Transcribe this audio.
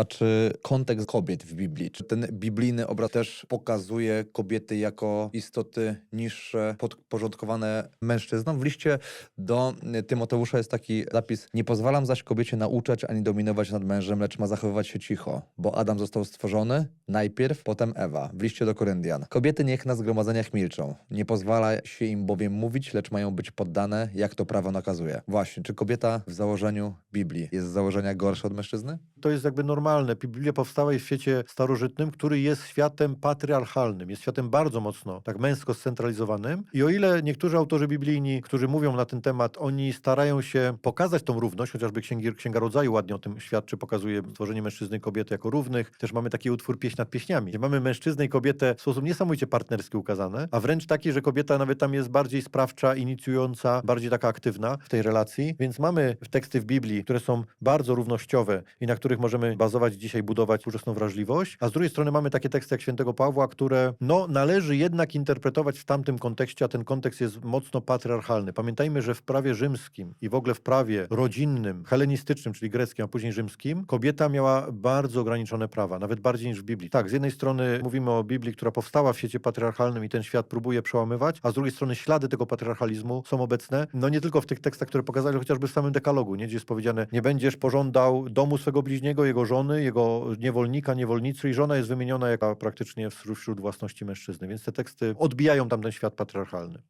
A czy kontekst kobiet w Biblii, czy ten biblijny obraz też pokazuje kobiety jako istoty niższe, podporządkowane mężczyznom? W liście do Tymoteusza jest taki zapis: Nie pozwalam zaś kobiecie nauczać ani dominować nad mężem, lecz ma zachowywać się cicho, bo Adam został stworzony najpierw, potem Ewa. W liście do Koryntian. Kobiety niech na zgromadzeniach milczą. Nie pozwala się im bowiem mówić, lecz mają być poddane, jak to prawo nakazuje. Właśnie, czy kobieta w założeniu Biblii jest z założenia gorsza od mężczyzny? To jest jakby normalne. Biblia powstała w świecie starożytnym, który jest światem patriarchalnym, jest światem bardzo mocno tak męsko scentralizowanym. I o ile niektórzy autorzy biblijni, którzy mówią na ten temat, oni starają się pokazać tą równość, chociażby Księgi, Księga Rodzaju ładnie o tym świadczy, pokazuje stworzenie mężczyzny i kobiety jako równych. Też mamy taki utwór Pieśń nad pieśniami, gdzie mamy mężczyznę i kobietę w sposób niesamowicie partnerski ukazane, a wręcz taki, że kobieta nawet tam jest bardziej sprawcza, inicjująca, bardziej taka aktywna w tej relacji. Więc mamy teksty w Biblii, które są bardzo równościowe i na których możemy bazować dzisiaj, budować współczesną wrażliwość, a z drugiej strony mamy takie teksty jak świętego Pawła, które no, należy jednak interpretować w tamtym kontekście, a ten kontekst jest mocno patriarchalny. Pamiętajmy, że w prawie rzymskim i w ogóle w prawie rodzinnym, helenistycznym, czyli greckim, a później rzymskim, kobieta miała bardzo ograniczone prawa, nawet bardziej niż w Biblii. Tak, z jednej strony mówimy o Biblii, która powstała w świecie patriarchalnym i ten świat próbuje przełamywać, a z drugiej strony ślady tego patriarchalizmu są obecne, no nie tylko w tych tekstach, które pokazali, ale chociażby w samym dekalogu, nie? gdzie jest powiedziane, nie będziesz pożądał domu swego bliźniego, jego żony, jego niewolnika, niewolnicy i żona jest wymieniona jako praktycznie wśród własności mężczyzny, więc te teksty odbijają tam ten świat patriarchalny.